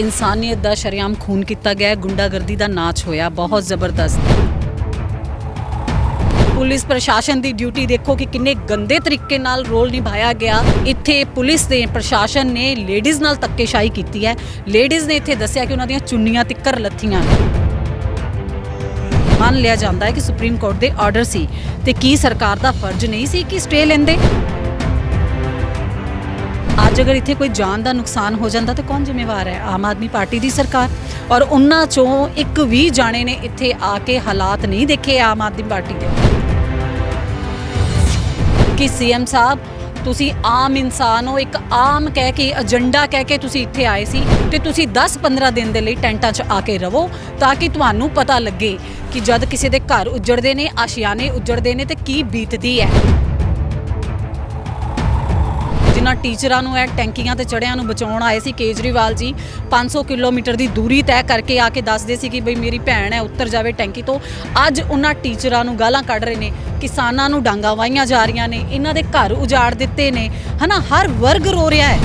ਇਨਸਾਨੀਅਤ ਦਾ ਸ਼ਰੇਆਮ ਖੂਨ ਕੀਤਾ ਗਿਆ ਗੁੰਡਾਗਰਦੀ ਦਾ ਨਾਚ ਹੋਇਆ, ਬਹੁਤ ਜ਼ਬਰਦਸਤ। ਪੁਲਿਸ ਪ੍ਰਸ਼ਾਸਨ ਦੀ ਡਿਊਟੀ ਦੇਖੋ ਕਿ ਕਿੰਨੇ ਗੰਦੇ ਤਰੀਕੇ ਨਾਲ ਰੋਲ ਨਿਭਾਇਆ ਗਿਆ। ਇੱਥੇ ਪੁਲਿਸ ਦੇ ਪ੍ਰਸ਼ਾਸਨ ਨੇ ਲੇਡੀਜ਼ ਨਾਲ ਧੱਕੇਸ਼ਾਹੀ ਕੀਤੀ ਹੈ। ਲੇਡੀਜ਼ ਨੇ ਇੱਥੇ ਦੱਸਿਆ ਕਿ ਉਹਨਾਂ ਦੀਆਂ ਚੁੰਨੀਆਂ ਤਿੱਕਰ ਲੱਥੀਆਂ। ਮੰਨ ਲਿਆ ਜਾਂਦਾ ਹੈ ਕਿ ਸੁਪਰੀਮ ਕੋਰਟ ਦੇ ਆਰਡਰ ਸੀ ਤੇ ਕੀ ਸਰਕਾਰ ਦਾ ਫਰਜ਼ ਨਹੀਂ ਸੀ ਕਿ ਸਟੇ ਲੈਂਦੇ? ਅੱਜ ਅਗਰ ਇੱਥੇ ਕੋਈ ਜਾਨ ਦਾ ਨੁਕਸਾਨ ਹੋ ਜਾਂਦਾ ਤਾਂ ਕੌਣ ਜ਼ਿੰਮੇਵਾਰ ਹੈ? ਆਮ ਆਦਮੀ ਪਾਰਟੀ ਦੀ ਸਰਕਾਰ। ਔਰ ਉਹਨਾਂ ਚੋਂ ਇੱਕ ਵੀ ਜਾਣੇ ਨੇ ਇੱਥੇ ਆ ਕੇ ਹਾਲਾਤ ਨਹੀਂ ਦੇਖੇ ਆਮ ਆਦਮੀ ਪਾਰਟੀ ਦੇ। ਕਿ ਸੀਐਮ ਸਾਹਿਬ, ਤੁਸੀਂ ਆਮ ਇਨਸਾਨ ਹੋ, ਇੱਕ ਆਮ ਕਹਿ ਕੇ, ਏਜੰਡਾ ਕਹਿ ਕੇ ਤੁਸੀਂ ਇੱਥੇ ਆਏ ਸੀ ਤੇ ਤੁਸੀਂ 10-15 ਦਿਨ ਦੇ ਲਈ ਟੈਂਟਾਂ 'ਚ ਆ ਕੇ ਰਵੋ ਤਾਂ ਕਿ ਤੁਹਾਨੂੰ ਪਤਾ ਲੱਗੇ ਕਿ ਜਦ ਕਿਸੇ ਦੇ ਘਰ ਉੱਜੜਦੇ ਨੇ, ਆਸ਼ਿਆਨੇ ਉੱਜੜਦੇ ਨੇ ਤੇ ਕੀ ਬੀਤਦੀ ਹੈ। ਜਿਨ੍ਹਾਂ ਟੀਚਰਾਂ ਨੂੰ ਇਹ ਟੈਂਕੀਆਂ ਤੇ ਚੜਿਆਂ ਨੂੰ ਬਚਾਉਣ ਆਏ ਸੀ, ਕੇਜਰੀਵਾਲ ਜੀ 500 ਕਿਲੋਮੀਟਰ ਦੀ ਦੂਰੀ ਤੈਅ ਕਰਕੇ ਆ ਕੇ ਦੱਸਦੇ ਸੀ ਕਿ ਬਈ ਮੇਰੀ ਭੈਣ ਹੈ, ਉੱਤਰ ਜਾਵੇ ਟੈਂਕੀ ਤੋਂ। ਅੱਜ ਉਹਨਾਂ ਟੀਚਰਾਂ ਨੂੰ ਗਾਲਾਂ ਕੱਢ ਰਹੇ ਨੇ, ਕਿਸਾਨਾਂ ਨੂੰ ਡਾਂਗਾ ਵਾਈਆਂ ਜਾ ਰਹੀਆਂ ਨੇ, ਇਹਨਾਂ ਦੇ ਘਰ ਉਜਾੜ ਦਿੱਤੇ ਨੇ, ਹਨਾ? ਹਰ ਵਰਗ ਰੋ ਰਿਹਾ ਹੈ।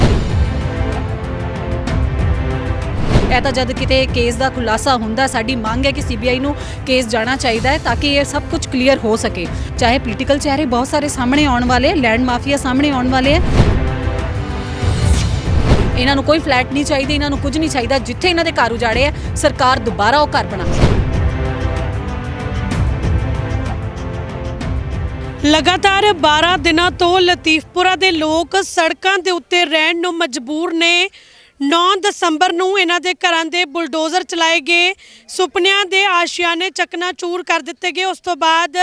ਇਹ ਤਾਂ ਜਦ ਕਿਤੇ ਕੇਸ ਦਾ ਖੁਲਾਸਾ ਹੁੰਦਾ, ਸਾਡੀ ਮੰਗ ਹੈ ਕਿ ਸੀਬੀਆਈ ਨੂੰ ਕੇਸ ਜਾਣਾ ਚਾਹੀਦਾ ਹੈ ਤਾਂ ਕਿ ਇਹ ਸਭ ਕੁਝ ਕਲੀਅਰ ਹੋ ਸਕੇ। ਚਾਹੇ ਪੋਲੀਟੀਕਲ ਚਿਹਰੇ ਬਹੁਤ ਸਾਰੇ ਸਾਹਮਣੇ ਆਉਣ ਵਾਲੇ ਲੈਂਡ ਮਾਫੀਆ ਸਾਹਮਣੇ ਆਉਣ ਵਾਲੇ ਹੈ ਇਹਨਾਂ ਨੂੰ ਕੋਈ ਫਲੈਟ ਨਹੀਂ ਚਾਹੀਦੀ, ਇਹਨਾਂ ਨੂੰ ਕੁਝ ਨਹੀਂ ਚਾਹੀਦਾ, ਜਿੱਥੇ ਇਹਨਾਂ ਦੇ ਘਰ ਉਜਾੜੇ ਆ, ਸਰਕਾਰ ਦੁਬਾਰਾ ਉਹ ਘਰ ਬਣਾਵੇ ਲਗਾਤਾਰ 12 ਦਿਨਾਂ ਤੋਂ ਲਤੀਫਪੁਰਾ ਦੇ ਲੋਕ ਸੜਕਾਂ ਦੇ ਉੱਤੇ ਰਹਿਣ ਨੂੰ ਮਜਬੂਰ ਨੇ। 9 ਦਸੰਬਰ ਨੂੰ ਇਹਨਾਂ ਦੇ ਘਰਾਂ ਦੇ ਬੁਲਡੋਜ਼ਰ ਚਲਾਏ ਗਏ। ਸੁਪਨਿਆਂ ਦੇ ਆਸ਼ਿਆਨੇ ਚੂਰ ਕਰ ਦਿੱਤੇ ਗਏ। ਉਸ ਤੋਂ ਬਾਅਦ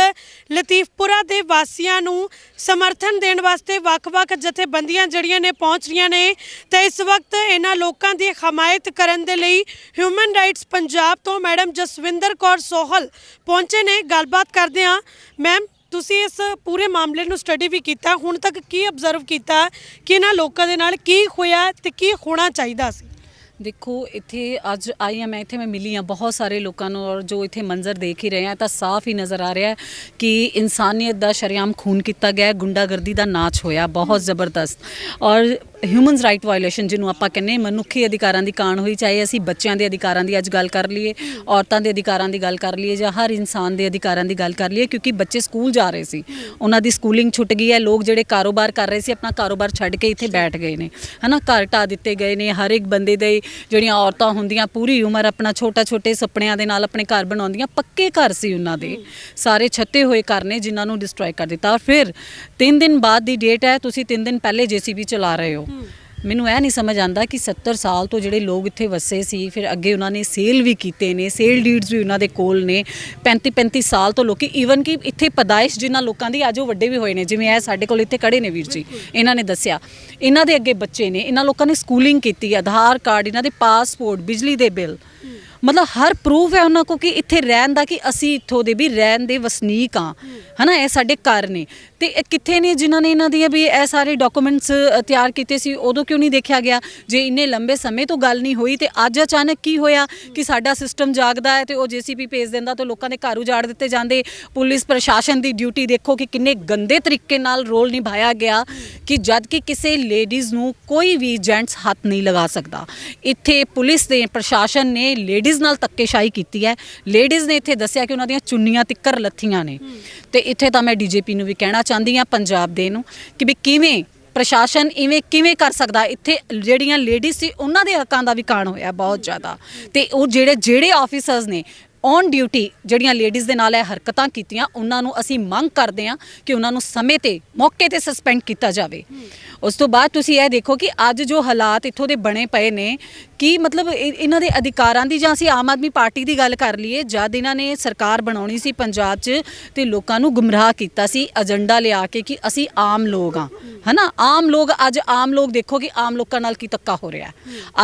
ਲਤੀਫਪੁਰਾ ਦੇ ਵਾਸੀਆਂ ਨੂੰ ਸਮਰਥਨ ਦੇਣ ਵਾਸਤੇ ਵੱਖ-ਵੱਖ ਜਥੇਬੰਦੀਆਂ ਜਿਹੜੀਆਂ ਨੇ ਪਹੁੰਚ ਰਹੀਆਂ ਨੇ। ਤੇ ਇਸ ਵਕਤ ਇਹਨਾਂ ਲੋਕਾਂ ਦੀ ਹਮਾਇਤ ਕਰਨ ਦੇ ਲਈ ਹਿਊਮਨ ਰਾਈਟਸ ਪੰਜਾਬ ਤੋਂ ਮੈਡਮ ਜਸਵਿੰਦਰ ਕੌਰ ਸੋਹਲ ਪਹੁੰਚੇ ਨੇ। ਗੱਲਬਾਤ ਕਰਦੇ ਹਾਂ। ਮੈਮ ਤੁਸੀਂ ਇਸ ਪੂਰੇ ਮਾਮਲੇ ਨੂੰ ਸਟੱਡੀ ਵੀ ਕੀਤਾ ਹੁਣ ਤੱਕ ਕੀ ਅਬਜ਼ਰਵ ਕੀਤਾ ਕਿ ਇਹਨਾਂ ਲੋਕਾਂ ਦੇ ਨਾਲ ਕੀ ਹੋਇਆ ਤੇ ਕੀ ਹੋਣਾ ਚਾਹੀਦਾ ਸੀ? ਦੇਖੋ ਇੱਥੇ ਅੱਜ ਆਈ ਹਾਂ ਮੈਂ ਇੱਥੇ ਮੈਂ ਮਿਲੀ ਹਾਂ ਬਹੁਤ ਸਾਰੇ ਲੋਕਾਂ ਨੂੰ ਔਰ ਜੋ ਇੱਥੇ ਮੰਜ਼ਰ ਦੇਖ ਹੀ ਰਹੇ ਆ ਤਾਂ ਸਾਫ਼ ਹੀ ਨਜ਼ਰ ਆ ਰਿਹਾ ਹੈ ਕਿ ਇਨਸਾਨੀਅਤ ਦਾ ਸ਼ਰੇਆਮ ਖੂਨ ਕੀਤਾ ਗਿਆ ਹੈ, ਗੁੰਡਾਗਰਦੀ ਦਾ ਨਾਚ ਹੋਇਆ ਬਹੁਤ ਜ਼ਬਰਦਸਤ। ਔਰ ਹਿਊਮਨਸ ਰਾਈਟ ਵਾਇਓਲੇਸ਼ਨ ਜਿਹਨੂੰ ਆਪਾਂ ਕਹਿੰਦੇ ਮਨੁੱਖੀ ਅਧਿਕਾਰਾਂ ਦੀ ਕਾਣ ਹੋਈ, ਚਾਹੇ ਅਸੀਂ ਬੱਚਿਆਂ ਦੇ ਅਧਿਕਾਰਾਂ ਦੀ ਅੱਜ ਗੱਲ ਕਰ ਲਈਏ, ਔਰਤਾਂ ਦੇ ਅਧਿਕਾਰਾਂ ਦੀ ਗੱਲ ਕਰ ਲਈਏ ਜਾਂ ਹਰ ਇਨਸਾਨ ਦੇ ਅਧਿਕਾਰਾਂ ਦੀ ਗੱਲ ਕਰ ਲਈਏ, ਕਿਉਂਕਿ ਬੱਚੇ ਸਕੂਲ ਜਾ ਰਹੇ ਸੀ। ਉਹਨਾਂ ਦੀ ਸਕੂਲਿੰਗ ਛੁੱਟ ਗਈ ਹੈ, ਲੋਕ ਜਿਹੜੇ ਕਾਰੋਬਾਰ ਕਰ ਰਹੇ ਸੀ, ਆਪਣਾ ਕਾਰੋਬਾਰ ਛੱਡ ਕੇ ਇੱਥੇ ਬੈਠ ਗਏ ਨੇ। ਹਨਾ, ਘਰ ਢਾਹ ਦਿੱਤੇ ਗਏ ਨੇ, ਹਰ ਇੱਕ ਬੰਦੇ ਦੇ ਜਿਹੜੀਆਂ ਔਰਤਾਂ ਹੁੰਦੀਆਂ, ਪੂਰੀ ਉਮਰ ਆਪਣਾ ਛੋਟਾ ਛੋਟੇ ਸੁਪਨਿਆਂ ਦੇ ਨਾਲ ਆਪਣੇ ਘਰ ਬਣਾਉਂਦੀਆਂ, ਪੱਕੇ ਘਰ ਸੀ ਉਹਨਾਂ ਦੇ। ਸਾਰੇ ਛੱਤੇ ਹੋਏ ਘਰ ਨੇ, ਜਿਨ੍ਹਾਂ ਨੂੰ ਡਿਸਟਰੋਏ ਕਰ ਦਿੱਤਾ। ਔਰ ਫਿਰ 3 ਦਿਨ ਬਾਅਦ ਦੀ ਡੇਟ ਹੈ, ਤੁਸੀਂ 3 ਦਿਨ ਪਹਿਲੇ ਜੀਸੀਬੀ ਚਲਾ ਰਹੇ ਹੋ। ਮੈਨੂੰ ਇਹ ਨਹੀਂ ਸਮਝ ਆਂਦਾ ਕਿ 70 ਸਾਲ ਤੋਂ ਜਿਹੜੇ ਲੋਕ ਇੱਥੇ ਵਸੇ ਸੀ ਫਿਰ ਅੱਗੇ ਉਹਨਾਂ ਨੇ ਸੇਲ ਵੀ ਕੀਤੇ ਨੇ ਸੇਲ ਡੀਡਸ ਵੀ ਉਹਨਾਂ ਦੇ ਕੋਲ ਨੇ। 35 35 ਸਾਲ ਤੋਂ ਲੋਕੀ ਈਵਨ ਕਿ ਇੱਥੇ ਪਦਾਇਸ਼ ਜਿਨ੍ਹਾਂ ਲੋਕਾਂ ਦੀ ਅੱਜ ਉਹ ਵੱਡੇ ਵੀ ਹੋਏ ਨੇ ਜਿਵੇਂ ਇਹ ਸਾਡੇ ਕੋਲ ਇੱਥੇ ਖੜੇ ਨੇ ਵੀਰ ਜੀ ਇਹਨਾਂ ਨੇ ਦੱਸਿਆ। ਇਹਨਾਂ ਦੇ ਅੱਗੇ ਬੱਚੇ ਨੇ ਇਹਨਾਂ ਲੋਕਾਂ ਨੇ ਸਕੂਲਿੰਗ ਕੀਤੀ ਆਧਾਰ ਕਾਰਡ ਇਹਨਾਂ ਦੇ ਪਾਸਪੋਰਟ ਬਿਜਲੀ ਦੇ ਬਿੱਲ। ਮਤਲਬ ਹਰ ਪ੍ਰੂਫ ਹੈ ਉਹਨਾਂ ਕੋ ਕਿ ਇੱਥੇ ਰਹਿਣ ਦਾ ਕਿ ਅਸੀਂ ਇੱਥੋਂ ਦੇ ਵੀ ਰਹਿਣ ਦੇ ਵਸਨੀਕ ਆ ਹਨਾ ਇਹ ਸਾਡੇ ਘਰ ਨੇ। ਤੇ ਇਹ ਕਿੱਥੇ ਨੇ ਜਿਨ੍ਹਾਂ ਨੇ ਇਹਨਾਂ ਦੀ ਵੀ ਇਹ ਸਾਰੇ ਡਾਕੂਮੈਂਟਸ ਤਿਆਰ ਕੀਤੇ ਸੀ? ਉਦੋਂ ਕਿਉਂ ਨਹੀਂ ਦੇਖਿਆ ਗਿਆ? ਜੇ ਇੰਨੇ ਲੰਬੇ ਸਮੇਂ ਤੋਂ ਗੱਲ ਨਹੀਂ ਹੋਈ ਤੇ ਅੱਜ ਅਚਾਨਕ ਕੀ ਹੋਇਆ ਕਿ ਸਾਡਾ ਸਿਸਟਮ ਜਾਗਦਾ ਹੈ ਤੇ ਉਹ ਜੀਸੀਪੀ ਭੇਜ ਦਿੰਦਾ ਤੇ ਲੋਕਾਂ ਦੇ ਘਰ ਉਜਾੜ ਦਿੱਤੇ ਜਾਂਦੇ? ਪੁਲਿਸ, ਪ੍ਰਸ਼ਾਸਨ ਦੀ ਡਿਊਟੀ ਦੇਖੋ ਕਿ ਕਿੰਨੇ ਗੰਦੇ ਤਰੀਕੇ ਨਾਲ ਰੋਲ ਨਿਭਾਇਆ ਗਿਆ ਕਿ ਜਦ ਕਿ ਕਿਸੇ ਲੇਡੀਜ਼ ਨੂੰ ਕੋਈ ਵੀ ਜੈਂਟਸ ਹੱਥ ਨਹੀਂ ਲਗਾ ਸਕਦਾ। ਇੱਥੇ ਪੁਲਿਸ ਦੇ, ਪ੍ਰਸ਼ਾਸਨ ਨੇ ਲੇਡੀਜ਼ ਨਾਲ ਧੱਕੇਸ਼ਾਹੀ ਕੀਤੀ ਹੈ। ਲੇਡੀਜ਼ ਨੇ ਇੱਥੇ ਦੱਸਿਆ ਕਿ ਉਹਨਾਂ ਦੀਆਂ ਚੁੰਨੀਆਂ ਤਿੱਕਰ ਲੱਥੀਆਂ ਨੇ। ਤੇ ਇੱਥੇ ਤਾਂ ਮੈਂ ਡੀਜੀਪੀ ਨੂੰ ਵੀ ਕਹਿਣਾ ਚਾਹੁੰਦੀ ਹਾਂ ਪੰਜਾਬ ਦੇ ਨੂੰ ਕਿ ਵੀ ਕਿਵੇਂ ਪ੍ਰਸ਼ਾਸਨ ਇਵੇਂ ਕਿਵੇਂ ਕਰ ਸਕਦਾ, ਇੱਥੇ ਜਿਹੜੀਆਂ ਲੇਡੀਜ਼ ਸੀ, ਉਹਨਾਂ ਦੇ ਹੱਕਾਂ ਦਾ ਵੀ ਕਾਣ ਹੋਇਆ ਬਹੁਤ ਜ਼ਿਆਦਾ। ਤੇ ਉਹ ਜਿਹੜੇ ਜਿਹੜੇ ਆਫੀਸਰਸ ਨੇ ਔਨ ਡਿਊਟੀ ਜਿਹੜੀਆਂ ਲੇਡੀਜ਼ ਦੇ ਨਾਲ ਇਹ ਹਰਕਤਾਂ ਕੀਤੀਆਂ, ਉਹਨਾਂ ਨੂੰ ਅਸੀਂ ਮੰਗ ਕਰਦੇ ਹਾਂ ਕਿ ਉਹਨਾਂ ਨੂੰ ਸਮੇਂ ਤੇ, ਮੌਕੇ ਤੇ ਸਸਪੈਂਡ ਕੀਤਾ ਜਾਵੇ। ਉਸ ਤੋਂ ਬਾਅਦ ਤੁਸੀਂ ਇਹ ਦੇਖੋ ਕਿ ਅੱਜ ਜੋ ਹਾਲਾਤ ਇੱਥੋਂ ਦੇ ਬਣੇ ਪਏ ਨੇ, ਕਿ ਮਤਲਬ ਇਹ- ਇਹਨਾਂ ਦੇ ਅਧਿਕਾਰਾਂ ਦੀ ਜਾਂ ਅਸੀਂ ਆਮ ਆਦਮੀ ਪਾਰਟੀ ਦੀ ਗੱਲ ਕਰ ਲਈਏ, ਜਦ ਇਹਨਾਂ ਨੇ ਸਰਕਾਰ ਬਣਾਉਣੀ ਸੀ ਪੰਜਾਬ 'ਚ ਤੇ ਲੋਕਾਂ ਨੂੰ ਗੁੰਮਰਾਹ ਕੀਤਾ ਸੀ ਏਜੰਡਾ ਲਿਆ ਕੇ ਕਿ ਅਸੀਂ ਆਮ ਲੋਕ ਆ ਹਨਾ? ਆਮ ਲੋਕ, ਅੱਜ ਆਮ ਲੋਕ ਦੇਖੋ ਕਿ ਆਮ ਲੋਕਾਂ ਨਾਲ ਕੀ ਧੱਕਾ ਹੋ ਰਿਹਾ। ਹੈ।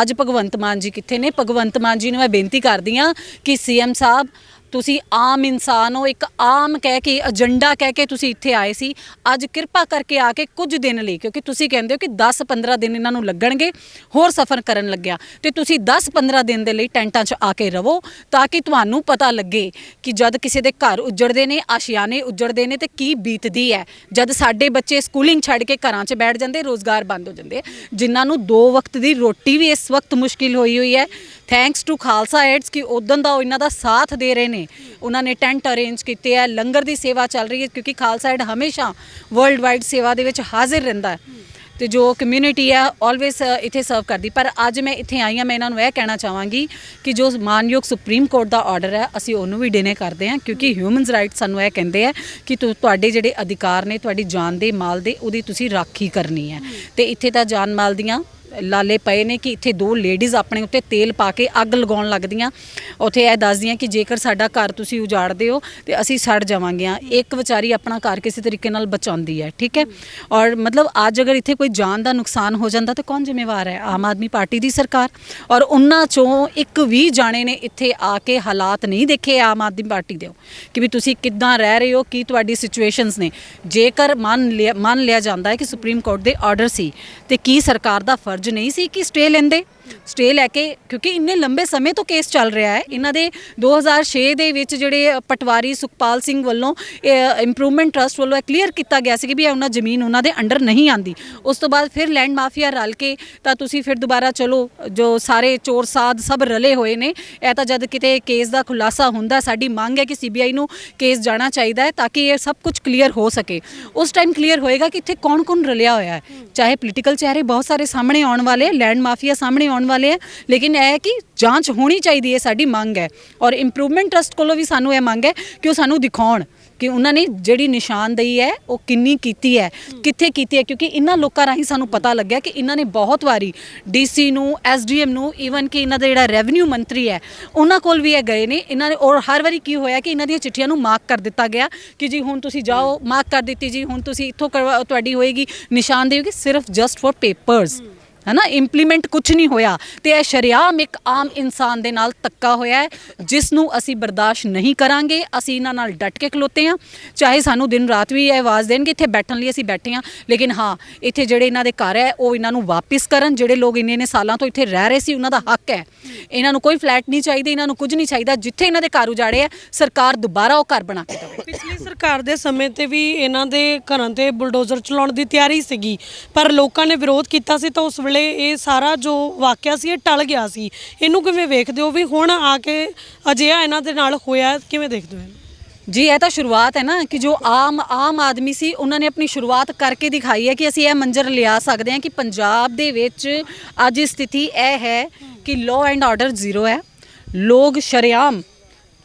ਅੱਜ ਭਗਵੰਤ ਮਾਨ ਜੀ ਕਿੱਥੇ ਨੇ? ਭਗਵੰਤ ਮਾਨ ਜੀ ਨੂੰ ਮੈਂ ਬੇਨਤੀ ਕਰਦੀ ਆ ਕਿ ਸੀਐਮ ਸਾਹਿਬ ਤੁਸੀਂ ਆਮ ਇਨਸਾਨ ਹੋ, ਇੱਕ ਆਮ ਕਹਿ ਕੇ, ਏਜੰਡਾ ਕਹਿ ਕੇ ਤੁਸੀਂ ਇੱਥੇ ਆਏ ਸੀ। ਅੱਜ ਕਿਰਪਾ ਕਰਕੇ ਆ ਕੇ ਕੁਝ ਦਿਨ ਲਈ, ਕਿਉਂਕਿ ਤੁਸੀਂ ਕਹਿੰਦੇ ਹੋ ਕਿ 10-15 ਦਿਨ ਇਹਨਾਂ ਨੂੰ ਲੱਗਣਗੇ, ਹੋਰ ਸਫ਼ਰ ਕਰਨ ਲੱਗਿਆ। ਤੇ ਤੁਸੀਂ 10-15 ਦਿਨ ਦੇ ਲਈ ਟੈਂਟਾਂ 'ਚ ਆ ਕੇ ਰਵੋ, ਤਾਂ ਕਿ ਤੁਹਾਨੂੰ ਪਤਾ ਲੱਗੇ ਕਿ ਜਦ ਕਿਸੇ ਦੇ ਘਰ ਉੱਜੜਦੇ ਨੇ, ਆਸ਼ਿਆਨੇ ਉੱਜੜਦੇ ਨੇ, ਤੇ ਕੀ ਬੀਤਦੀ ਹੈ। ਜਦ ਸਾਡੇ ਬੱਚੇ ਸਕੂਲਿੰਗ ਛੱਡ ਕੇ ਘਰਾਂ 'ਚ ਬੈਠ ਜਾਂਦੇ, ਰੋਜ਼ਗਾਰ ਬੰਦ ਹੋ ਜਾਂਦੇ। ਜਿਨ੍ਹਾਂ ਨੂੰ ਦੋ ਵਕਤ ਦੀ ਰੋਟੀ ਵੀ ਇਸ ਵਕਤ ਮੁਸ਼ਕਿਲ ਹੋਈ ਹੋਈ ਹੈ। ਥੈਂਕਸ ਟੂ ਖਾਲਸਾ ਐਡਸ ਕਿ ਉਦੋਂ ਦਾ ਉਹ ਇਹਨਾਂ ਦਾ ਸਾਥ ਦੇ ਰਹੇ ਨੇ। ਉਹਨਾਂ ਨੇ ਟੈਂਟ ਅਰੇਂਜ ਕੀਤੇ ਹੈ ਲੰਗਰ ਦੀ ਸੇਵਾ ਚੱਲ ਰਹੀ ਹੈ ਕਿਉਂਕਿ ਖਾਲਸਾ ਐਡ ਹਮੇਸ਼ਾ ਵਰਲਡ ਵਾਈਡ ਸੇਵਾ ਦੇ ਵਿੱਚ ਹਾਜ਼ਰ ਰਹਿੰਦਾ ਹੈ। ਤੇ ਜੋ ਕਮਿਊਨਿਟੀ ਹੈ ਆਲਵੇਸ ਇੱਥੇ ਸਰਵ ਕਰਦੀ। ਪਰ ਅੱਜ ਮੈਂ ਇੱਥੇ ਆਈ ਹਾਂ, ਮੈਂ ਇਹਨਾਂ ਨੂੰ ਇਹ ਕਹਿਣਾ ਚਾਹਾਂਗੀ ਕਿ ਜੋ ਮਾਨਯੋਗ ਸੁਪਰੀਮ ਕੋਰਟ ਦਾ ਆਰਡਰ ਹੈ, ਅਸੀਂ ਉਹਨੂੰ ਵੀ ਡਿਨੇ ਕਰਦੇ ਹਾਂ ਕਿਉਂਕਿ ਹਿਊਮਨਸ ਰਾਈਟਸ ਸਾਨੂੰ ਇਹ ਕਹਿੰਦੇ ਆ ਕਿ ਤੁਹਾਡੇ ਜਿਹੜੇ ਅਧਿਕਾਰ ਨੇ, ਤੁਹਾਡੀ ਜਾਨ ਦੇ ਮਾਲ ਦੇ, ਉਹਦੀ ਤੁਸੀਂ ਰਾਖੀ ਕਰਨੀ ਹੈ। ਤੇ ਇੱਥੇ ਤਾਂ ਜਾਨ ਮਾਲ ਦੀਆਂ ਲਾਲੇ ਪਏ ਨੇ ਕਿ ਇੱਥੇ ਦੋ ਲੇਡੀਜ਼ ਆਪਣੇ ਉੱਤੇ ਤੇਲ ਪਾ ਕੇ ਅੱਗ ਲਗਾਉਣ ਲੱਗਦੀਆਂ। ਉੱਥੇ ਇਹ ਦੱਸਦੀਆਂ ਕਿ ਜੇਕਰ ਸਾਡਾ ਘਰ ਤੁਸੀਂ ਉਜਾੜਦੇ ਹੋ ਤੇ ਅਸੀਂ ਸੜ ਜਾਵਾਂਗੇ ਇੱਕ ਵਿਚਾਰੀ ਆਪਣਾ ਘਰ ਕਿਸੇ ਤਰੀਕੇ ਨਾਲ ਬਚਾਉਂਦੀ ਹੈ, ਠੀਕ ਹੈ? ਔਰ ਮਤਲਬ ਅੱਜ ਅਗਰ ਇੱਥੇ ਕੋਈ ਜਾਨ ਦਾ ਨੁਕਸਾਨ ਹੋ ਜਾਂਦਾ ਤਾਂ ਕੌਣ ਜ਼ਿੰਮੇਵਾਰ ਹੈ? ਆਮ ਆਦਮੀ ਪਾਰਟੀ ਦੀ ਸਰਕਾਰ। ਔਰ ਉਹਨਾਂ ਚੋਂ ਇੱਕ ਵੀ ਜਾਣੇ ਨੇ ਇੱਥੇ ਆ ਕੇ ਹਾਲਾਤ ਨਹੀਂ ਦੇਖੇ ਆਮ ਆਦਮੀ ਪਾਰਟੀ ਦੇ। ਕਿ ਵੀ ਤੁਸੀਂ ਕਿੱਦਾਂ ਰਹਿ ਰਹੇ ਹੋ, ਕੀ ਤੁਹਾਡੀ ਸਿਚੁਏਸ਼ਨਸ ਨੇ? ਜੇਕਰ ਮੰਨ ਲਿਆ ਮੰਨ ਲਿਆ ਜਾਂਦਾ ਹੈ ਕਿ ਸੁਪਰੀਮ ਕੋਰਟ ਦੇ ਆਰਡਰ ਸੀ, ਤੇ ਕੀ ਸਰਕਾਰ ਦਾ ਫਰਜ਼ ਨਹੀਂ ਸੀ ਕਿ ਸਟੇ ਲੈਂਦੇ। ਸਟੇ ਲੈ ਕੇ, ਕਿਉਂਕਿ ਇੰਨੇ ਲੰਬੇ ਸਮੇਂ ਤੋਂ ਕੇਸ ਚੱਲ ਰਿਹਾ ਹੈ। ਇਹਨਾਂ ਦੇ 2006 ਦੇ ਵਿੱਚ ਜਿਹੜੇ ਪਟਵਾਰੀ ਸੁਖਪਾਲ ਸਿੰਘ ਵੱਲੋਂ ਇੰਪਰੂਵਮੈਂਟ ਟਰਸਟ ਵੱਲੋਂ ਕਲੀਅਰ ਕੀਤਾ ਗਿਆ ਸੀ ਕਿ ਵੀ ਇਹ ਉਹਨਾਂ ਜ਼ਮੀਨ ਉਹਨਾਂ ਦੇ ਅੰਡਰ ਨਹੀਂ ਆਂਦੀ ਉਸ ਤੋਂ ਬਾਅਦ ਫਿਰ ਲੈਂਡ ਮਾਫੀਆ ਰਲ ਕੇ ਤਾਂ ਤੁਸੀਂ ਫਿਰ ਦੁਬਾਰਾ ਚਲੋ, ਜੋ ਸਾਰੇ ਚੋਰ ਸਾਧ ਸਭ ਰਲੇ ਹੋਏ ਨੇ। ਇਹ ਤਾਂ ਜਦ ਕਿਤੇ ਕੇਸ ਦਾ ਖੁਲਾਸਾ ਹੁੰਦਾ ਸਾਡੀ ਮੰਗ ਹੈ ਕਿ ਸੀਬੀਆਈ ਨੂੰ ਕੇਸ ਜਾਣਾ ਚਾਹੀਦਾ ਹੈ ਤਾਂ ਕਿ ਇਹ ਸਭ ਕੁਝ ਕਲੀਅਰ ਹੋ ਸਕੇ। ਉਸ ਟਾਈਮ ਕਲੀਅਰ ਹੋਏਗਾ ਕਿ ਇੱਥੇ ਕੌਣ-ਕੌਣ ਰਲਿਆ ਹੋਇਆ ਹੈ। ਚਾਹੇ ਪੋਲੀਟੀਕਲ ਚਿਹਰੇ ਬਹੁਤ ਸਾਰੇ ਸਾਹਮਣੇ ਆਉਣ ਵਾਲੇ ਲੈਂਡ ਮਾਫੀਆ ਸਾਹਮਣੇ ਆਉਣ ਵਾਲੇ ਹੈ ਲੇਕਿਨ ਇਹ ਹੈ ਕਿ ਜਾਂਚ ਹੋਣੀ ਚਾਹੀਦੀ ਹੈ ਸਾਡੀ ਮੰਗ ਹੈ। ਔਰ ਇੰਪਰੂਵਮੈਂਟ ਟਰਸਟ ਕੋਲੋਂ ਵੀ ਸਾਨੂੰ ਇਹ ਮੰਗ ਹੈ ਕਿ ਉਹ ਸਾਨੂੰ ਦਿਖਾਉਣ ਕਿ ਉਹਨਾਂ ਨੇ ਜਿਹੜੀ ਨਿਸ਼ਾਨਦੇਹੀ ਹੈ, ਉਹ ਕਿੰਨੀ ਕੀਤੀ ਹੈ, ਕਿੱਥੇ ਕੀਤੀ ਹੈ, ਕਿਉਂਕਿ ਇਹਨਾਂ ਲੋਕਾਂ ਰਾਹੀਂ ਸਾਨੂੰ ਪਤਾ ਲੱਗਿਆ ਕਿ ਇਹਨਾਂ ਨੇ ਬਹੁਤ ਵਾਰੀ ਡੀਸੀ ਨੂੰ, ਐਸਡੀਐਮ ਨੂੰ ਈਵਨ ਕਿ ਇਹਨਾਂ ਦਾ ਜਿਹੜਾ ਰੈਵਨਿਊ ਮੰਤਰੀ ਹੈ, ਉਹਨਾਂ ਕੋਲ ਵੀ ਇਹ ਗਏ ਨੇ। ਇਹਨਾਂ ਨੇ ਔਰ ਹਰ ਵਾਰੀ ਕੀ ਹੋਇਆ ਕਿ ਇਹਨਾਂ ਦੀਆਂ ਚਿੱਠੀਆਂ ਨੂੰ ਮਾਰਕ ਕਰ ਦਿੱਤਾ ਗਿਆ ਕਿ ਜੀ ਹੁਣ ਤੁਸੀਂ ਜਾਓ ਮਾਰਕ ਕਰ ਦਿੱਤੀ ਜੀ, ਹੁਣ ਤੁਸੀਂ ਇੱਥੋਂ ਕਰਵਾ- ਤੁਹਾਡੀ ਹੋਏਗੀ ਨਿਸ਼ਾਨਦੇਹੀ ਹੋਏਗੀ ਸਿਰਫ ਜਸਟ ਫॉर ਪੇਪਰਸ ਹਨਾ ਇੰਪਲੀਮੈਂਟ ਕੁਝ ਨਹੀਂ ਹੋਇਆ। ਤੇ ਇਹ ਸ਼ਰਿਆਮ ਇੱਕ ਆਮ ਇਨਸਾਨ ਦੇ ਨਾਲ ਤੱਕਾ ਹੋਇਆ ਹੈ ਜਿਸ ਨੂੰ ਅਸੀਂ ਬਰਦਾਸ਼ਤ ਨਹੀਂ ਕਰਾਂਗੇ। ਅਸੀਂ ਇਹਨਾਂ ਨਾਲ ਡਟ ਕੇ ਖਲੋਤੇ ਹਾਂ। ਚਾਹੇ ਸਾਨੂੰ ਦਿਨ ਰਾਤ ਵੀ ਇਹ ਆਵਾਜ਼ ਦੇਣਗੇ, ਇੱਥੇ ਬੈਠਣ ਲਈ ਅਸੀਂ ਬੈਠੇ ਹਾਂ। ਲੇਕਿਨ ਹਾਂ, ਇੱਥੇ ਜਿਹੜੇ ਇਹਨਾਂ ਦੇ ਘਰ ਹੈ, ਉਹ ਇਹਨਾਂ ਨੂੰ ਵਾਪਿਸ ਕਰਨ। ਜਿਹੜੇ ਲੋਕ ਇੰਨੇ ਨੇ ਸਾਲਾਂ ਤੋਂ ਇੱਥੇ ਰਹਿ ਰਹੇ ਸੀ, ਉਹਨਾਂ ਦਾ ਹੱਕ ਹੈ। ਇਹਨਾਂ ਨੂੰ ਕੋਈ ਫਲੈਟ ਨਹੀਂ ਚਾਹੀਦਾ, ਇਹਨਾਂ ਨੂੰ ਕੁਝ ਨਹੀਂ ਚਾਹੀਦਾ। ਜਿੱਥੇ ਇਹਨਾਂ ਦੇ ਘਰ ਉਜਾੜੇ ਹੈ, ਸਰਕਾਰ ਦੁਬਾਰਾ ਉਹ ਘਰ ਬਣਾ ਕੇ ਦੇਵੇ। ਪਿਛਲੀ ਸਰਕਾਰ ਦੇ ਸਮੇਂ ਤੇ ਵੀ ਇਹਨਾਂ ਦੇ ਘਰਾਂ ਤੇ ਬੁਲਡੋਜ਼ਰ ਚਲਾਉਣ ਦੀ ਤਿਆਰੀ ਸੀਗੀ। ਪਰ ਲੋਕਾਂ ਨੇ ਵਿਰੋਧ ਕੀਤਾ ਸੀ ਤਾਂ ਉਸ ਵੇਲੇ ਇਹ ਸਾਰਾ ਜੋ ਵਾਕਿਆ ਸੀ, ਇਹ ਟਲ ਗਿਆ ਸੀ। ਇਹਨੂੰ ਕਿਵੇਂ ਵੇਖਦੇ ਹੋ ਵੀ ਹੁਣ ਆ ਕੇ ਅਜਿਹਾ ਇਹਨਾਂ ਦੇ ਨਾਲ ਹੋਇਆ, ਕਿਵੇਂ ਦੇਖਦੇ ਹੋ ਇਹਨੂੰ? ਜੀ, ਇਹ ਤਾਂ ਸ਼ੁਰੂਆਤ ਹੈ ਨਾ ਕਿ ਜੋ ਆਮ ਆਮ ਆਦਮੀ ਸੀ, ਉਹਨਾਂ ਨੇ ਆਪਣੀ ਸ਼ੁਰੂਆਤ ਕਰਕੇ ਦਿਖਾਈ ਹੈ ਕਿ ਅਸੀਂ ਇਹ ਮੰਜ਼ਰ ਲਿਆ ਸਕਦੇ ਹਾਂ ਕਿ ਪੰਜਾਬ ਦੇ ਵਿੱਚ ਅੱਜ ਸਥਿਤੀ ਇਹ ਹੈ ਕਿ ਲਾਅ ਐਂਡ ਆਰਡਰ ਜ਼ੀਰੋ ਹੈ। ਲੋਕ ਸ਼ਰੇਆਮ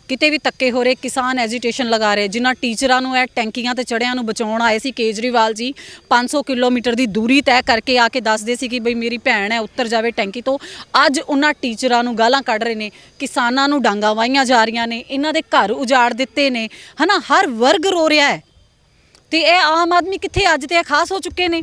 ਕਿਤੇ ਵੀ ਤੱਕੇ ਹੋ ਰਹੇ, ਕਿਸਾਨ ਐਜੀਟੇਸ਼ਨ ਲਗਾ ਰਹੇ, ਜਿਨ੍ਹਾਂ ਟੀਚਰਾਂ ਨੂੰ ਇਹ ਟੈਂਕੀਆਂ ਤੇ ਚੜਿਆਂ ਨੂੰ ਬਚਾਉਣ ਆਏ ਸੀ, ਕੇਜਰੀਵਾਲ ਜੀ 500 ਕਿਲੋਮੀਟਰ ਦੀ ਦੂਰੀ ਤੈਅ ਕਰਕੇ ਆ ਕੇ ਦੱਸਦੇ ਸੀ ਕਿ ਬਈ ਮੇਰੀ ਭੈਣ ਹੈ, ਉੱਤਰ ਜਾਵੇ ਟੈਂਕੀ ਤੋਂ। ਅੱਜ ਉਹਨਾਂ ਟੀਚਰਾਂ ਨੂੰ ਗਾਲਾਂ ਕੱਢ ਰਹੇ ਨੇ, ਕਿਸਾਨਾਂ ਨੂੰ ਡਾਂਗਾ ਵਾਈਆਂ ਜਾ ਰਹੀਆਂ ਨੇ, ਇਹਨਾਂ ਦੇ ਘਰ ਉਜਾੜ ਦਿੱਤੇ ਨੇ, ਹਨਾ, ਹਰ ਵਰਗ ਰੋ ਰਿਹਾ ਹੈ। ਤੇ ਇਹ ਆਮ ਆਦਮੀ ਕਿੱਥੇ ਅੱਜ ਤੇ ਇਹ ਖਾਸ ਹੋ ਚੁੱਕੇ ਨੇ?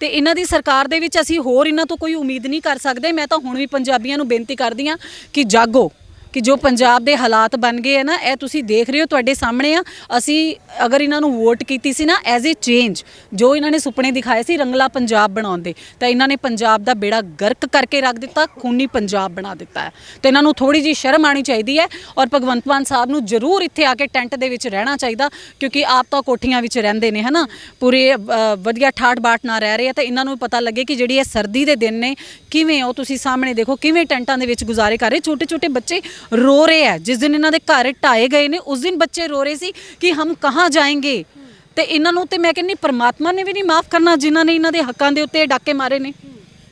ਤੇ ਇਹਨਾਂ ਦੀ ਸਰਕਾਰ ਦੇ ਵਿੱਚ ਅਸੀਂ ਹੋਰ ਇਹਨਾਂ ਤੋਂ ਕੋਈ ਉਮੀਦ ਨਹੀਂ ਕਰ ਸਕਦੇ, ਮੈਂ ਤਾਂ ਹੁਣ ਵੀ ਪੰਜਾਬੀਆਂ ਨੂੰ ਬੇਨਤੀ ਕਰਦੀ ਆ ਕਿ ਜਾਗੋ। ਕਿ ਜੋ ਪੰਜਾਬ ਦੇ ਹਾਲਾਤ ਬਣ ਗਏ ਹੈ ਨਾ, ਇਹ ਤੁਸੀਂ ਦੇਖ ਰਹੇ ਹੋ ਤੁਹਾਡੇ ਸਾਹਮਣੇ ਆ। ਅਸੀਂ ਅਗਰ ਇਹਨਾਂ ਨੂੰ ਵੋਟ ਕੀਤੀ ਸੀ ਨਾ ਐਜ਼ ਅ ਚੇਂਜ ਜੋ ਇਹਨਾਂ ਨੇ ਸੁਪਨੇ ਦਿਖਾਏ ਸੀ ਰੰਗਲਾ ਪੰਜਾਬ ਬਣਾਉਣ ਦੇ, ਤਾਂ ਇਹਨਾਂ ਨੇ ਪੰਜਾਬ ਦਾ ਬੇੜਾ ਗਰਕ ਕਰਕੇ ਰੱਖ ਦਿੱਤਾ, ਖੂਨੀ ਪੰਜਾਬ ਬਣਾ ਦਿੱਤਾ ਹੈ। ਤੇ ਇਹਨਾਂ ਨੂੰ ਥੋੜੀ ਜੀ ਸ਼ਰਮ ਆਣੀ ਚਾਹੀਦੀ ਹੈ ਔਰ ਭਗਵੰਤ ਮਾਨ ਸਾਹਿਬ ਨੂੰ ਜ਼ਰੂਰ ਇੱਥੇ ਆ ਕੇ ਟੈਂਟ ਦੇ ਵਿੱਚ ਰਹਿਣਾ ਚਾਹੀਦਾ, ਕਿਉਂਕਿ ਆਪ ਤਾਂ ਕੋਠੀਆਂ ਵਿੱਚ ਰਹਿੰਦੇ ਨੇ, ਹਨਾ? ਪੂਰੇ ਵਧੀਆ ਠਾਠ ਬਾਠ ਨਾਲ ਰਹਿ ਰਹੇ ਆ, ਤਾਂ ਇਹਨਾਂ ਨੂੰ ਪਤਾ ਲੱਗੇ ਕਿ ਜਿਹੜੀ ਇਹ ਸਰਦੀ ਦੇ ਦਿਨ ਨੇ, ਕਿਵੇਂ ਉਹ ਤੁਸੀਂ ਸਾਹਮਣੇ ਦੇਖੋ, ਕਿਵੇਂ ਟੈਂਟਾਂ ਦੇ ਵਿੱਚ ਗੁਜ਼ਾਰੇ ਕਰ ਰਹੇ ਛੋਟੇ ਛੋਟੇ ਬੱਚੇ ਰੋ ਰਹੇ ਆ। ਜਿਸ ਦਿਨ ਇਹਨਾਂ ਦੇ ਘਰ ਢਾਏ ਗਏ ਨੇ, ਉਸ ਦਿਨ ਬੱਚੇ ਰੋ ਰਹੇ ਸੀ ਕਿ ਹਮ ਕਹਾਂ ਜਾਏਂਗੇ? ਤੇ ਇਹਨਾਂ ਨੂੰ ਤੇ ਮੈਂ ਕਹਿੰਨੀ ਪਰਮਾਤਮਾ ਨੇ ਵੀ ਨਹੀਂ ਮਾਫ ਕਰਨਾ ਜਿਨ੍ਹਾਂ ਨੇ ਇਹਨਾਂ ਦੇ ਹੱਕਾਂ ਦੇ ਉੱਤੇ ਡਾਕੇ ਮਾਰੇ ਨੇ।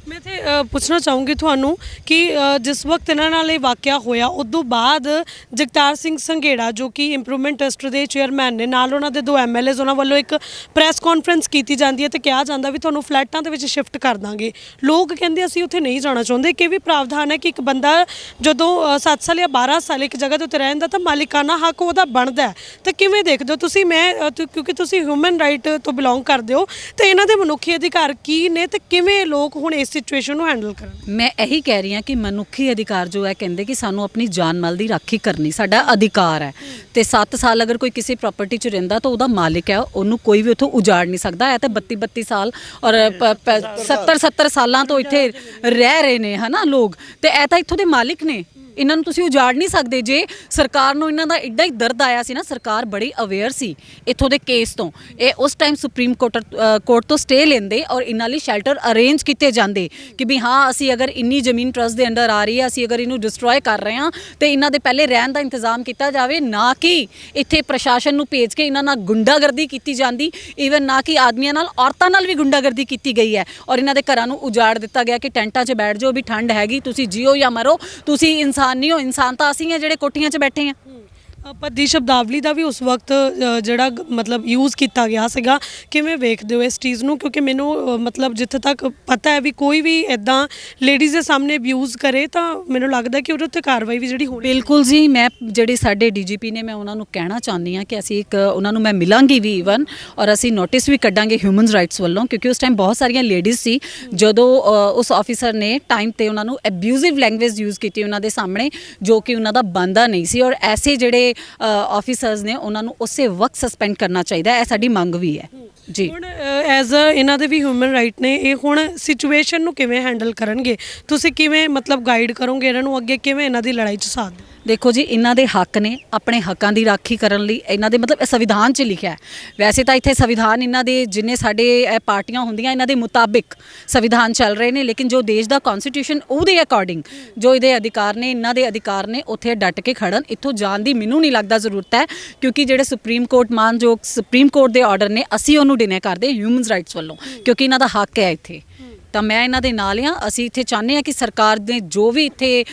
ਮੈਂ ਤੇ ਪੁੱਛਣਾ ਚਾਹੂੰਗੀ ਤੁਹਾਨੂੰ ਕਿ ਜਿਸ ਵਕਤ ਇਹਨਾਂ ਨਾਲ ਇਹ ਵਾਕਿਆ ਹੋਇਆ ਉਸ ਤੋਂ ਬਾਅਦ ਜਗਤਾਰ ਸਿੰਘ ਸੰਘੇੜਾ, ਜੋ ਕਿ ਇੰਪਰੂਵਮੈਂਟ ਟਰਸਟ ਦੇ ਚੇਅਰਮੈਨ ਨੇ, ਨਾਲ ਉਹਨਾਂ ਦੇ ਦੋ ਐਮਐਲਏਜ਼ ਉਹਨਾਂ ਵੱਲੋਂ ਇੱਕ ਪ੍ਰੈਸ ਕਾਨਫਰੰਸ ਕੀਤੀ ਜਾਂਦੀ ਹੈ ਤੇ ਕਿਹਾ ਜਾਂਦਾ ਵੀ ਤੁਹਾਨੂੰ ਫਲੈਟਾਂ ਦੇ ਵਿੱਚ ਸ਼ਿਫਟ ਕਰ ਦਾਂਗੇ। ਲੋਕ ਕਹਿੰਦੇ ਅਸੀਂ ਉੱਥੇ ਨਹੀਂ ਜਾਣਾ ਚਾਹੁੰਦੇ, ਕਿ ਇਹ ਵੀ ਪ੍ਰਾਵਧਾਨ ਹੈ ਕਿ ਇੱਕ ਬੰਦਾ ਜਦੋਂ 7 ਸਾਲ ਜਾਂ 12 ਸਾਲ ਇੱਕ ਜਗ੍ਹਾ ਦੇ ਉੱਤੇ ਰਹਿੰਦਾ, ਤਾਂ ਮਾਲਿਕਾਨਾ ਹੱਕ ਉਹਦਾ ਬਣਦਾ ਹੈ। ਕਿਵੇਂ ਦੇਖਦੇ ਹੋ ਤੁਸੀਂ? ਮੈਂ ਕਿਉਂਕਿ ਤੁਸੀਂ ਹਿਊਮਨ ਰਾਈਟ ਤੋਂ ਬਿਲੋਂਗ ਕਰਦੇ ਹੋ, ਤੇ ਇਹਨਾਂ ਦੇ ਮਨੁੱਖੀ ਅਧਿਕਾਰ ਕੀ ਨੇ ਤੇ ਕਿਵੇਂ ਲੋਕ ਹੁਣ ਇਸ ਸਿਚੁਏਸ਼ਨ ਨੂੰ ਹੈਂਡਲ ਕਰਨ। ਮੈਂ ਇਹੀ ਕਹਿ ਰਹੀ ਹਾਂ ਕਿ ਮਨੁੱਖੀ ਅਧਿਕਾਰ ਜੋ ਹੈ ਕਹਿੰਦੇ ਕਿ ਸਾਨੂੰ ਆਪਣੀ ਜਾਨ ਮਾਲ ਦੀ ਰਾਖੀ ਕਰਨੀ ਸਾਡਾ ਅਧਿਕਾਰ ਹੈ। ਤੇ 7 ਸਾਲ ਅਗਰ ਕੋਈ ਕਿਸੇ ਪ੍ਰਾਪਰਟੀ 'ਚ ਰਹਿੰਦਾ ਤਾਂ ਉਹਦਾ ਮਾਲਿਕ ਹੈ, ਉਹਨੂੰ ਕੋਈ ਵੀ ਉੱਥੋਂ ਉਜਾੜ ਨਹੀਂ ਸਕਦਾ। ਇਹ ਤਾਂ 32 32 ਸਾਲ ਔਰ 70 70 ਸਾਲਾਂ ਤੋਂ ਇੱਥੇ ਰਹਿ ਰਹੇ ਨੇ ਹਨਾ ਲੋਕ। ਤੇ ਇਹ ਤਾਂ ਇੱਥੋਂ ਦੇ ਮਾਲਿਕ ਨੇ। ਇਹਨਾਂ ਨੂੰ ਤੁਸੀਂ ਉਜਾੜ ਨਹੀਂ ਸਕਦੇ ਜੇ ਸਰਕਾਰ ਨੂੰ ਇਹਨਾਂ ਦਾ ਇੱਡਾ ਹੀ ਦਰਦ ਆਇਆ ਸੀ ਨਾ, ਸਰਕਾਰ ਬੜੀ ਅਵੇਅਰ ਸੀ ਇੱਥੋਂ ਦੇ ਕੇਸ ਤੋਂ। ਇਹ ਉਸ ਟਾਈਮ ਸੁਪਰੀਮ ਕੋਰਟ ਕੋਰਟ ਤੋਂ ਸਟੇ ਲੈਂਦੇ ਔਰ ਇਹਨਾਂ ਲਈ ਸ਼ੈਲਟਰ ਅਰੇਂਜ ਕੀਤੇ ਜਾਂਦੇ ਕਿ ਵੀ ਹਾਂ, ਅਸੀਂ ਅਗਰ ਇੰਨੀ ਜ਼ਮੀਨ ਟਰਸਟ ਦੇ ਅੰਡਰ ਆ ਰਹੀ ਹੈ, ਅਸੀਂ ਅਗਰ ਇਹਨੂੰ ਡਿਸਟਰੋਏ ਕਰ ਰਹੇ ਹਾਂ, ਤੇ ਇਹਨਾਂ ਦੇ ਪਹਿਲੇ ਰਹਿਣ ਦਾ ਇੰਤਜ਼ਾਮ ਕੀਤਾ ਜਾਵੇ, ਨਾ ਕਿ ਇੱਥੇ ਪ੍ਰਸ਼ਾਸਨ ਨੂੰ ਭੇਜ ਕੇ ਇਹਨਾਂ ਨਾਲ ਗੁੰਡਾਗਰਦੀ ਕੀਤੀ ਜਾਂਦੀ ਈਵਨ ਨਾ ਕਿ ਆਦਮੀਆਂ ਨਾਲ, ਔਰਤਾਂ ਨਾਲ ਵੀ ਗੁੰਡਾਗਰਦੀ ਕੀਤੀ ਗਈ ਹੈ। ਔਰ ਇਹਨਾਂ ਦੇ ਘਰਾਂ ਨੂੰ ਉਜਾੜ ਦਿੱਤਾ ਗਿਆ ਕਿ ਟੈਂਟਾਂ 'ਚ ਬੈਠ ਜਾਓ, ਵੀ ਠੰਡ ਹੈਗੀ, ਤੁਸੀਂ ਜੀਓ ਜਾਂ ਮਰੋ, ਤੁਸੀਂ ਇਨਸਾਨ ਨਹੀਂ ਹੋ ਇਨਸਾਨ ਤਾਂ ਅਸੀਂ ਆ ਜਿਹੜੇ ਕੋਠੀਆਂ 'ਚ ਬੈਠੇ ਹਾਂ ਪੱਦੀ ਸ਼ਬਦਾਵਲੀ ਦਾ ਵੀ ਉਸ ਵਕਤ ਅ, ਜਿਹੜਾ ਗ- ਮਤਲਬ ਯੂਜ਼ ਕੀਤਾ ਗਿਆ ਸੀਗਾ ਕਿਵੇਂ ਵੇਖਦੇ ਹੋ ਇਸ ਚੀਜ਼ ਨੂੰ? ਕਿਉਂਕਿ ਮੈਨੂੰ ਅ, ਮਤਲਬ ਜਿੱਥੇ ਤੱਕ ਪਤਾ ਹੈ ਵੀ ਕੋਈ ਵੀ ਇਦਾਂ ਲੇਡੀਜ਼ ਦੇ ਸਾਹਮਣੇ ਅਬਿਊਜ਼ ਕਰੇ ਤਾਂ ਮੈਨੂੰ ਲੱਗਦਾ ਕਿ ਉਹਦੇ ਉੱਤੇ ਕਾਰਵਾਈ ਵੀ ਜਿਹੜੀ ਹੋਣੀ ਬਿਲਕੁਲ ਜੀ ਮੈਂ ਜਿਹੜੇ ਸਾਡੇ ਡੀਜੀਪੀ ਨੇ ਮੈਂ ਉਹਨਾਂ ਨੂੰ ਕਹਿਣਾ ਚਾਹੁੰਦੀ ਹਾਂ ਕਿ ਅਸੀਂ ਇੱਕ ਉਹਨਾਂ ਨੂੰ ਮੈਂ ਮਿਲਾਂਗੀ ਵੀ ਈਵਨ ਔਰ ਅਸੀਂ ਨੋਟਿਸ ਵੀ ਕੱਢਾਂਗੇ ਹਿਊਮਨ ਰਾਈਟਸ ਵੱਲੋਂ ਕਿਉਂਕਿ ਉਸ ਟਾਈਮ ਬਹੁਤ ਸਾਰੀਆਂ ਲੇਡੀਜ਼ ਸੀ ਜਦੋਂ ਅ, ਉਸ ਆਫੀਸਰ ਨੇ ਟਾਈਮ ਤੇ ਉਹਨਾਂ ਨੂੰ ਐਬਿਊਜ਼ਿਵ ਲੈਂਗੁਏਜ ਯੂਜ਼ ਕੀਤੀ ਉਹਨਾਂ ਦੇ ਸਾਹਮਣੇ ਜੋ ਕਿ ਉਹਨਾਂ ਦਾ ਬੰਦਾ ਨਹੀਂ ਸੀ ਔਰ ਐਸੇ ਜਿਹੜੇ ਆਫੀਸਰਸ ਨੇ ਉਹਨਾਂ ਨੂੰ ਉਸੇ ਵਕਤ ਸਸਪੈਂਡ ਕਰਨਾ ਚਾਹੀਦਾ ਇਹ ਸਾਡੀ ਮੰਗ ਵੀ ਹੈ। ਜੀ। ਹੁਣ ਐਜ਼ ਅ ਇਹਨਾਂ ਦੇ ਵੀ ਹਿਊਮਨ ਰਾਈਟ ਨੇ, ਇਹ ਹੁਣ ਸਿਚੁਏਸ਼ਨ ਨੂੰ ਕਿਵੇਂ ਹੈਂਡਲ ਕਰਨਗੇ? ਤੁਸੀਂ ਕਿਵੇਂ ਮਤਲਬ ਗਾਈਡ ਕਰੋਗੇ ਇਹਨਾਂ ਨੂੰ ਅੱਗੇ? ਕਿਵੇਂ ਇਹਨਾਂ ਦੀ ਲੜਾਈ 'ਚ ਸਾਥ ਦਿਓ ਦੇਖੋ ਜੀ, ਇਹਨਾਂ ਦੇ ਹੱਕ ਨੇ ਆਪਣੇ ਹੱਕਾਂ ਦੀ ਰਾਖੀ ਕਰਨ ਲਈ ਇਹਨਾਂ ਦੇ ਮਤਲਬ ਇਹ ਸੰਵਿਧਾਨ 'ਚ ਲਿਖਿਆ ਹੈ। ਵੈਸੇ ਤਾਂ ਇੱਥੇ ਸੰਵਿਧਾਨ ਇਹਨਾਂ ਦੇ ਜਿੰਨੇ ਸਾਡੇ ਪਾਰਟੀਆਂ ਹੁੰਦੀਆਂ, ਇਹਨਾਂ ਦੇ ਮੁਤਾਬਿਕ ਸੰਵਿਧਾਨ ਚੱਲ ਰਹੇ ਨੇ, ਲੇਕਿਨ ਜੋ ਦੇਸ਼ ਦਾ ਕਨਸਟੀਟਿਊਸ਼ਨ ਉਹਦੇ ਅਕੋਰਡਿੰਗ ਜੋ ਇਹਦੇ ਅਧਿਕਾਰ ਨੇ, ਇਹਨਾਂ ਦੇ ਅਧਿਕਾਰ ਨੇ, ਉੱਥੇ ਡਟ ਕੇ ਖੜਨ। ਇੱਥੋਂ ਜਾਣ ਦੀ ਮੈਨੂੰ ਨਹੀਂ ਲੱਗਦਾ ਜ਼ਰੂਰਤ ਹੈ, ਕਿਉਂਕਿ ਜਿਹੜੇ ਸੁਪਰੀਮ ਕੋਰਟ ਮਾਨਯੋਗ ਸੁਪਰੀਮ ਕੋਰਟ ਦੇ ਆਰਡਰ ਨੇ, ਅਸੀਂ ਉਹਨੂੰ ਡਿਨੇ ਕਰਦੇ ਹਿਊਮਨ ਰਾਈਟਸ ਵੱਲੋਂ, ਕਿਉਂਕਿ ਇਹਨਾਂ ਦਾ ਹੱਕ ਹੈ ਇੱਥੇ। ਤਾਂ ਮੈਂ ਇਹਨਾਂ ਦੇ ਨਾਲ ਆ ਅਸੀਂ ਇੱਥੇ ਚਾਹੁੰਦੇ ਆ ਕਿ ਸਰਕਾਰ ਨੇ ਜੋ ਵੀ ਇੱਥੇ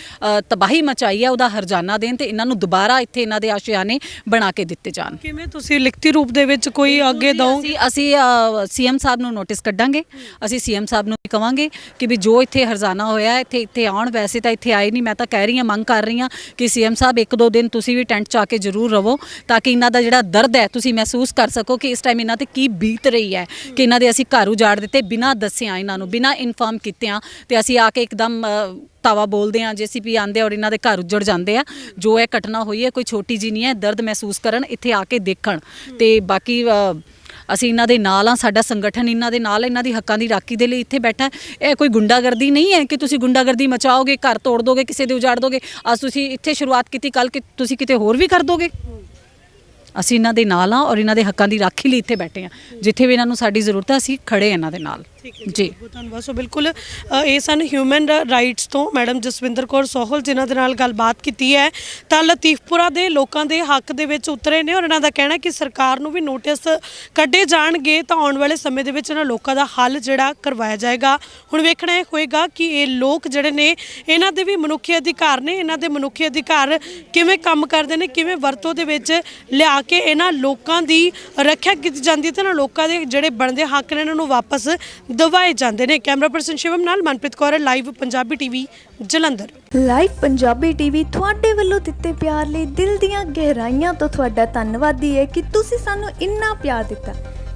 ਤਬਾਹੀ ਮਚਾਈ ਹੈ ਉਹਦਾ ਹਰਜਾਨਾ ਦੇਣ ਤੇ ਇਹਨਾਂ ਨੂੰ ਦੁਬਾਰਾ ਇੱਥੇ ਇਹਨਾਂ ਦੇ ਆਸ਼ਿਆਨੇ ਬਣਾ ਕੇ ਦਿੱਤੇ ਜਾਣ। ਕਿਵੇਂ ਤੁਸੀਂ ਲਿਖਤੀ ਰੂਪ ਦੇ ਵਿੱਚ ਕੋਈ ਅੱਗੇ ਦਵੋਗੇ ਅਸੀਂ ਅਸੀਂ ਸੀਐਮ ਸਾਹਿਬ ਨੂੰ ਨੋਟਿਸ ਕੱਢਾਂਗੇ। ਅਸੀਂ ਸੀਐਮ ਸਾਹਿਬ ਨੂੰ ਵੀ ਕਵਾਂਗੇ ਕਿ ਵੀ ਜੋ ਇੱਥੇ ਹਰਜਾਨਾ ਹੋਇਆ ਹੈ, ਇੱਥੇ ਇੱਥੇ ਆਉਣ ਵੈਸੇ ਤਾਂ ਇੱਥੇ ਆਏ ਨਹੀਂ। ਮੈਂ ਤਾਂ ਕਹਿ ਰਹੀ ਹਾਂ ਮੰਗ ਕਰ ਰਹੀ ਹਾਂ ਕਿ ਸੀਐਮ ਸਾਹਿਬ ਇੱਕ ਦੋ ਦਿਨ ਤੁਸੀਂ ਵੀ ਟੈਂਟ 'ਚ ਆ ਕੇ ਜ਼ਰੂਰ ਰਵੋ ਤਾਂ ਕਿ ਇਹਨਾਂ ਦਾ ਜਿਹੜਾ ਦਰਦ ਹੈ ਤੁਸੀਂ ਮਹਿਸੂਸ ਕਰ ਸਕੋ ਕਿ ਇਸ ਟਾਈਮ ਇਹਨਾਂ ਤੇ ਕੀ ਬੀਤ ਰਹੀ ਹੈ। ਕਿ ਇਹਨਾਂ ਦੇ ਅਸੀਂ ਘਰ ਉਜਾੜ ਦਿੱਤੇ ਬਿਨਾਂ ਦੱਸਿਆਂ ਇਹਨਾਂ ਨੂੰ ਬਿਨਾਂ ਇਨਫਾਰਮ ਆ ਤੇ ਅਸੀਂ ਆ ਕੇ ਇੱਕਦਮ ਅ, ਤਾਵਾ ਬੋਲਦੇ ਆ ਜੀਸੀਪੀ ਆਂਦੇ ਔਰ ਇਹਨਾਂ ਦੇ ਘਰ ਉੱਜੜ ਜਾਂਦੇ ਆ। ਜੋ ਇਹ ਘਟਨਾ ਹੋਈ ਹੈ ਕੋਈ ਛੋਟੀ ਜੀ ਨਹੀਂ ਹੈ ਦਰਦ ਮਹਿਸੂਸ ਕਰਨ ਇੱਥੇ ਆ ਕੇ ਦੇਖਣ। ਤੇ ਬਾਕੀ ਅਸੀਂ ਇਹਨਾਂ ਦੇ ਨਾਲ ਆ ਸਾਡਾ ਸੰਗਠਨ ਇਹਨਾਂ ਦੇ ਨਾਲ ਇਹਨਾਂ ਦੀ ਹੱਕਾਂ ਦੀ ਰਾਖੀ ਦੇ ਲਈ ਇੱਥੇ ਬੈਠਾ ਇਹ ਕੋਈ ਗੁੰਡਾਗਰਦੀ ਨਹੀਂ ਹੈ ਕਿ ਤੁਸੀਂ ਗੁੰਡਾਗਰਦੀ ਮਚਾਓਗੇ ਘਰ ਤੋੜ ਦੋਗੇ ਕਿਸੇ ਦੇ ਉਜਾੜ ਦੋਗੇ। ਅੱਜ ਤੁਸੀਂ ਇੱਥੇ ਸ਼ੁਰੂਆਤ ਕੀਤੀ ਕੱਲ ਕਿ ਤੁਸੀਂ ਕਿਤੇ ਹੋਰ ਵੀ ਕਰ ਦੋਗੇ? ਅਸੀਂ ਇਹਨਾਂ ਦੇ ਨਾਲ ਆ ਔਰ ਇਹਨਾਂ ਦੇ ਹੱਕਾਂ ਦੀ ਰਾਖੀ ਲਈ ਇੱਥੇ ਬੈਠੇ ਆ ਜਿੱਥੇ ਵੀ ਇਹਨਾਂ ਨੂੰ ਸਾਡੀ ਜ਼ਰੂਰਤ ਹੈ ਅਸੀਂ ਖੜੇ ਇਹਨਾਂ ਦੇ ਨਾਲ। ਜੀ ਬਹੁਤ ਧੰਨਵਾਦ। ਸੋ ਬਿਲਕੁਲ ਅ, ਇਹ ਸਨ ਹਿਊਮਨ ਰਾਈਟਸ ਤੋਂ ਮੈਡਮ ਜਸਵਿੰਦਰ ਕੌਰ ਸੋਹਲ ਜਿਨ੍ਹਾਂ ਦੇ ਨਾਲ ਗੱਲਬਾਤ ਕੀਤੀ ਹੈ। ਤਾਂ ਲਤੀਫਪੁਰਾ ਦੇ ਲੋਕਾਂ ਦੇ ਹੱਕ ਦੇ ਵਿੱਚ ਉਤਰੇ ਨੇ ਔਰ ਇਹਨਾਂ ਦਾ ਕਹਿਣਾ ਕਿ ਸਰਕਾਰ ਨੂੰ ਵੀ ਨੋਟਿਸ ਕੱਢੇ ਜਾਣਗੇ ਤਾਂ ਆਉਣ ਵਾਲੇ ਸਮੇਂ ਦੇ ਵਿੱਚ ਇਹਨਾਂ ਲੋਕਾਂ ਦਾ ਹੱਲ ਜਿਹੜਾ ਕਰਵਾਇਆ ਜਾਏਗਾ। ਹੁਣ ਵੇਖਣਾ ਇਹ ਹੋਏਗਾ ਕਿ ਇਹ ਲੋਕ ਜਿਹੜੇ ਨੇ ਇਹਨਾਂ ਦੇ ਵੀ ਮਨੁੱਖੀ ਅਧਿਕਾਰ ਨੇ। ਇਹਨਾਂ ਦੇ ਮਨੁੱਖੀ ਅਧਿਕਾਰ ਕਿਵੇਂ ਕੰਮ ਕਰਦੇ ਨੇ ਕਿਵੇਂ ਵਰਤੋਂ ਦੇ ਵਿੱਚ ਲਿਆ ਕੇ ਇਹਨਾਂ ਲੋਕਾਂ ਦੀ ਰੱਖਿਆ ਕੀਤੀ ਜਾਂਦੀ ਹੈ ਤੇ ਇਹਨਾਂ ਲੋਕਾਂ ਦੇ ਜਿਹੜੇ ਬਣਦੇ ਹੱਕ ਨੇ ਇਹਨਾਂ ਨੂੰ ਵਾਪਸ ਦਿਵਾਏ ਜਾਂਦੇ ਨੇ। ਕੈਮਰਾ ਪਰਸਨ ਸ਼ਿਵਮ ਨਾਲ Manpreet Kaur, Live Punjabi TV, Jalandhar. Live Punjabi TV ਤੁਹਾਡੇ ਵੱਲੋਂ ਦਿੱਤੇ ਪਿਆਰ ਲਈ ਦਿਲ ਦੀਆਂ ਗਹਿਰਾਈਆਂ ਤੋਂ ਤੁਹਾਡਾ ਧੰਨਵਾਦੀ ਹੈ ਕਿ ਤੁਸੀਂ ਸਾਨੂੰ ਇੰਨਾ ਪਿਆਰ ਦਿੱਤਾ।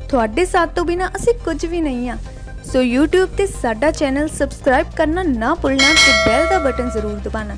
ਤੁਹਾਡੇ ਸਾਥ ਤੋਂ ਬਿਨਾ ਅਸੀਂ ਕੁਝ ਵੀ ਨਹੀਂ ਆ ਸੋ YouTube ਤੇ ਸਾਡਾ ਚੈਨਲ ਸਬਸਕ੍ਰਾਈਬ ਕਰਨਾ ਨਾ ਭੁੱਲਣਾ ਤੇ ਬੈਲ ਦਾ ਬਟਨ ਜ਼ਰੂਰ ਦਬਾਉਣਾ।